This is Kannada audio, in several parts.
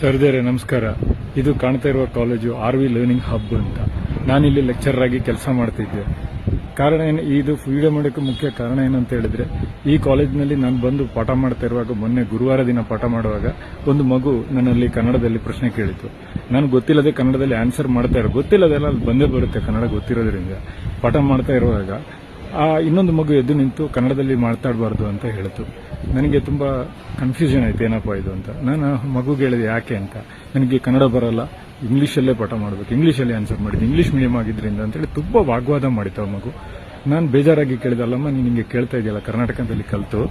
ಸರ್ದೇರೆ, ನಮಸ್ಕಾರ. ಇದು ಕಾಣ್ತಾ ಇರುವ college R V learning hub ಅಂತ. ನಾನಿಲ್ಲಿ ಲೆಕ್ಚರರ್ ಆಗಿ ಕೆಲಸ ಮಾಡ್ತಿದ್ದೆ ಕಾರಣ ಏನು? ಇದು ವಿಡಿಯೋ ಮಾಡೋಕ್ಕೆ ಮುಖ್ಯ ಕಾರಣ ಏನಂತ ಹೇಳಿದ್ರೆ, ಈ ಕಾಲೇಜಿನಲ್ಲಿ ನಾನು ಬಂದು ಪಾಠ ಮಾಡ್ತಾ ಇರುವಾಗ, ಮೊನ್ನೆ ಗುರುವಾರ ದಿನ ಪಾಠ ಮಾಡುವಾಗ, ಒಂದು ಮಗು ನನ್ನಲ್ಲಿ ಕನ್ನಡದಲ್ಲಿ ಪ್ರಶ್ನೆ ಕೇಳಿತು. ನಾನು ಗೊತ್ತಿಲ್ಲದೆ ಕನ್ನಡದಲ್ಲಿ ಆನ್ಸರ್ ಮಾಡ್ತಾ ಇರೋ ಗೊತ್ತಿಲ್ಲದೆಲ್ಲ ಅಲ್ಲಿ ಬಂದೇ ಬರುತ್ತೆ ಕನ್ನಡ ಗೊತ್ತಿರೋದ್ರಿಂದ. ಪಾಠ ಮಾಡ್ತಾ ಇರುವಾಗ ಇನ್ನೊಂದು ಮಗು ಎದ್ದು ನಿಂತು ಕನ್ನಡದಲ್ಲಿ ಮಾತಾಡಬಾರ್ದು ಅಂತ ಹೇಳಿತು. ನನಗೆ ತುಂಬಾ ಕನ್ಫ್ಯೂಷನ್ ಆಯ್ತು, ಏನಪ್ಪ ಇದು ಅಂತ. ನಾನು ಆ ಮಗುಗೆ ಹೇಳಿದೆ, ಯಾಕೆ ಅಂತ. ನನಗೆ ಕನ್ನಡ ಬರಲ್ಲ ಇಂಗ್ಲೀಷಲ್ಲೇ ಪಾಠ ಮಾಡಬೇಕು ಇಂಗ್ಲೀಷಲ್ಲೇ ಆನ್ಸರ್ ಮಾಡಿದ್ದು ಇಂಗ್ಲೀಷ್ ಮೀಡಿಯಂ ಆಗಿದ್ದರಿಂದ ಅಂತೇಳಿ ತುಂಬ ವಾಗ್ವಾದ ಮಾಡಿತ್ತು ಆ ಮಗು. ನಾನು ಬೇಜಾರಾಗಿ ಕೇಳಿದಲ್ಲಮ್ಮ, ನೀನು ಹಿಂಗೆ ಕೇಳ್ತಾ ಇದೆಯಲ್ಲ, ಕರ್ನಾಟಕದಲ್ಲಿ ಕಲಿತು.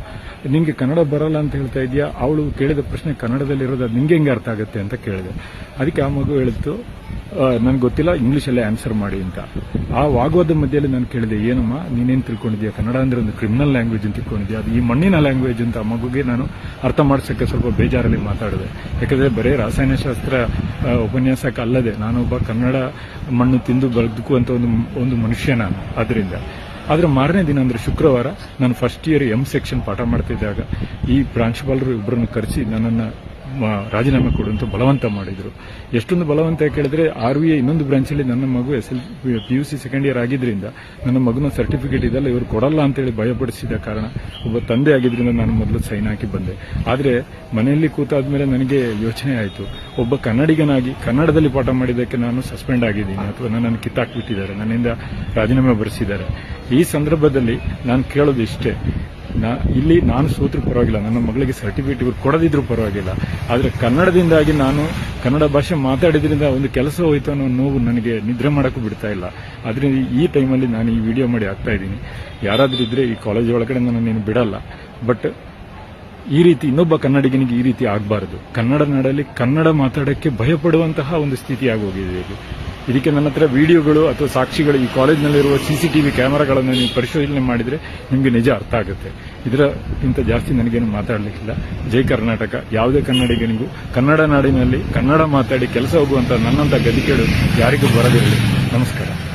ನಿಮಗೆ ಕನ್ನಡ ಬರಲ್ಲ ಅಂತ ಹೇಳ್ತಾ ಇದೆಯಾ? ಅವಳು ಕೇಳಿದ ಪ್ರಶ್ನೆ ಕನ್ನಡದಲ್ಲಿ ಇರೋದು, ಅದು ನಿಮಗೆ ಹೆಂಗೆ ಅರ್ಥ ಆಗುತ್ತೆ ಅಂತ ಕೇಳಿದೆ. ಅದಕ್ಕೆ ಆ ಮಗು ಹೇಳಿತ್ತು ನನಗೆ ಗೊತ್ತಿಲ್ಲ, ಇಂಗ್ಲೀಷಲ್ಲೇ ಆನ್ಸರ್ ಮಾಡಿ ಅಂತ. ಆ ವಾಗ್ವಾದ ಮಧ್ಯದಲ್ಲಿ ನಾನು ಕೇಳಿದೆ, ಏನಮ್ಮ, ನೀನೇನು ತಿಳ್ಕೊಂಡಿದ್ಯಾ? ಕನ್ನಡ ಅಂದರೆ ಒಂದು ಕ್ರಿಮಿನಲ್ ಲ್ಯಾಂಗ್ವೇಜ್ ಅಂತ ತಿಳ್ಕೊಂಡಿದ್ಯಾ? ಅದು ಈ ಮಣ್ಣಿನ ಲ್ಯಾಂಗ್ವೇಜ್ ಅಂತ ಮಗುಗೆ ನಾನು ಅರ್ಥ ಮಾಡಿಸೋಕ್ಕೆ ಸ್ವಲ್ಪ ಬೇಜಾರಲ್ಲಿ ಮಾತಾಡಿದೆ. ಯಾಕಂದ್ರೆ ಬರೀ ರಾಸಾಯನಶಾಸ್ತ್ರ ಅಲ್ಲದೆ ನಾನೊಬ್ಬ ಕನ್ನಡ ಮಣ್ಣು ತಿಂದು ಬದುಕುವಂತ ಒಂದು ಒಂದು ಮನುಷ್ಯ ನಾನು ಅದರಿಂದ ಆದರೆ ಮಾರನೇ ದಿನ ಅಂದರೆ ಶುಕ್ರವಾರ ನಾನು ಫಸ್ಟ್ ಇಯರ್ ಎಂ ಸೆಕ್ಷನ್ ಪಾಠ ಮಾಡ್ತಿದ್ದಾಗ ಈ ಪ್ರಾಂಶುಪಾಲರು ಇಬ್ಬರನ್ನು ಕರೆಸಿ ನನ್ನನ್ನು ರಾಜೀನಾಮೆ ಕೊಡುವಂತ ಬಲವಂತ ಮಾಡಿದ್ರು. ಎಷ್ಟೊಂದು ಬಲವಂತ ಕೇಳಿದ್ರೆ ಆರ್ ವಿ ಇನ್ನೊಂದು ಬ್ರಾಂಚಲ್ಲಿ ನನ್ನ ಮಗು S L P U C second year ಆಗಿದ್ರಿಂದ ನನ್ನ ಮಗನ ಸರ್ಟಿಫಿಕೇಟ್ ಇದೆಲ್ಲ ಇವರು ಕೊಡಲ್ಲ ಅಂತೇಳಿ ಭಯಪಡಿಸಿದ ಕಾರಣ ಒಬ್ಬ ತಂದೆ ಆಗಿದ್ರಿಂದ ನಾನು ಮೊದಲು ಸೈನ್ ಹಾಕಿ ಬಂದೆ. ಆದ್ರೆ ಮನೆಯಲ್ಲಿ ಕೂತಾದ್ಮೇಲೆ ನನಗೆ ಯೋಚನೆ ಆಯಿತು. ಒಬ್ಬ ಕನ್ನಡಿಗನಾಗಿ ಕನ್ನಡದಲ್ಲಿ ಪಾಠ ಮಾಡಿದ್ದಕ್ಕೆ ನಾನು ಸಸ್ಪೆಂಡ್ ಆಗಿದ್ದೀನಿ ಅಥವಾ ನನ್ನನ್ನು ಕಿತ್ತಾಕ್ಬಿಟ್ಟಿದ್ದಾರೆ. ನನ್ನಿಂದ ರಾಜೀನಾಮೆ ಬರೆಸಿದ್ದಾರೆ. ಈ ಸಂದರ್ಭದಲ್ಲಿ ನಾನು ಕೇಳೋದು ಇಷ್ಟೇ. ನಾ ಇಲ್ಲಿ ನಾನು ಸೋತ್ರೂ ಪರವಾಗಿಲ್ಲ. ನನ್ನ ಮಗಳಿಗೆ ಸರ್ಟಿಫಿಕೇಟ್ ಇವ್ರು ಕೊಡದಿದ್ರು ಪರವಾಗಿಲ್ಲ. ಆದರೆ ಕನ್ನಡದಿಂದಾಗಿ ನಾನು ಕನ್ನಡ ಭಾಷೆ ಮಾತಾಡಿದ್ರಿಂದ ಒಂದು ಕೆಲಸ ಹೋಯ್ತು ಅನ್ನೋ ನೋವು ನನಗೆ ನಿದ್ರೆ ಮಾಡೋಕ್ಕೂ ಬಿಡ್ತಾ ಇಲ್ಲ. ಅದರಿಂದ ಈ ಟೈಮಲ್ಲಿ ನಾನು ಈ ವಿಡಿಯೋ ಮಾಡಿ ಆಗ್ತಾ ಇದ್ದೀನಿ. ಯಾರಾದರೂ ಇದ್ರೆ ಈ ಕಾಲೇಜ್ ಒಳಗಡೆ ನಾನು ನೀನು ಬಿಡಲ್ಲ. ಬಟ್ ಈ ರೀತಿ ಇನ್ನೊಬ್ಬ ಕನ್ನಡಿಗನಿಗೆ ಈ ರೀತಿ ಆಗಬಾರದು. ಕನ್ನಡ ನಾಡಲ್ಲಿ ಕನ್ನಡ ಮಾತಾಡೋಕ್ಕೆ ಭಯಪಡುವಂತಹ ಒಂದು ಸ್ಥಿತಿ ಆಗೋಗಿದೆ ಇದಕ್ಕೆ ನನ್ನ ಹತ್ರ ವಿಡಿಯೋಗಳು ಅಥವಾ ಸಾಕ್ಷಿಗಳು ಈ ಕಾಲೇಜ್ನಲ್ಲಿರುವ ಸಿಸಿಟಿವಿ ಕ್ಯಾಮೆರಾಗಳನ್ನು ನೀವು ಪರಿಶೋಧನೆ ಮಾಡಿದರೆ ನಿಮಗೆ ನಿಜ ಅರ್ಥ ಆಗುತ್ತೆ. ಇದಕ್ಕಿಂತ ಜಾಸ್ತಿ ನನಗೇನು ಮಾತಾಡಲಿಕ್ಕಿಲ್ಲ. ಜೈ ಕರ್ನಾಟಕ. ಯಾವುದೇ ಕನ್ನಡಿಗನಿಗೂ ಕನ್ನಡ ನಾಡಿನಲ್ಲಿ ಕನ್ನಡ ಮಾತಾಡಿ ಕೆಲಸ ಹೋಗುವಂಥ ನನ್ನಂತ ಗದಿಕೆಡು ಯಾರಿಗೂ ಬರದಿರಲಿ. ನಮಸ್ಕಾರ.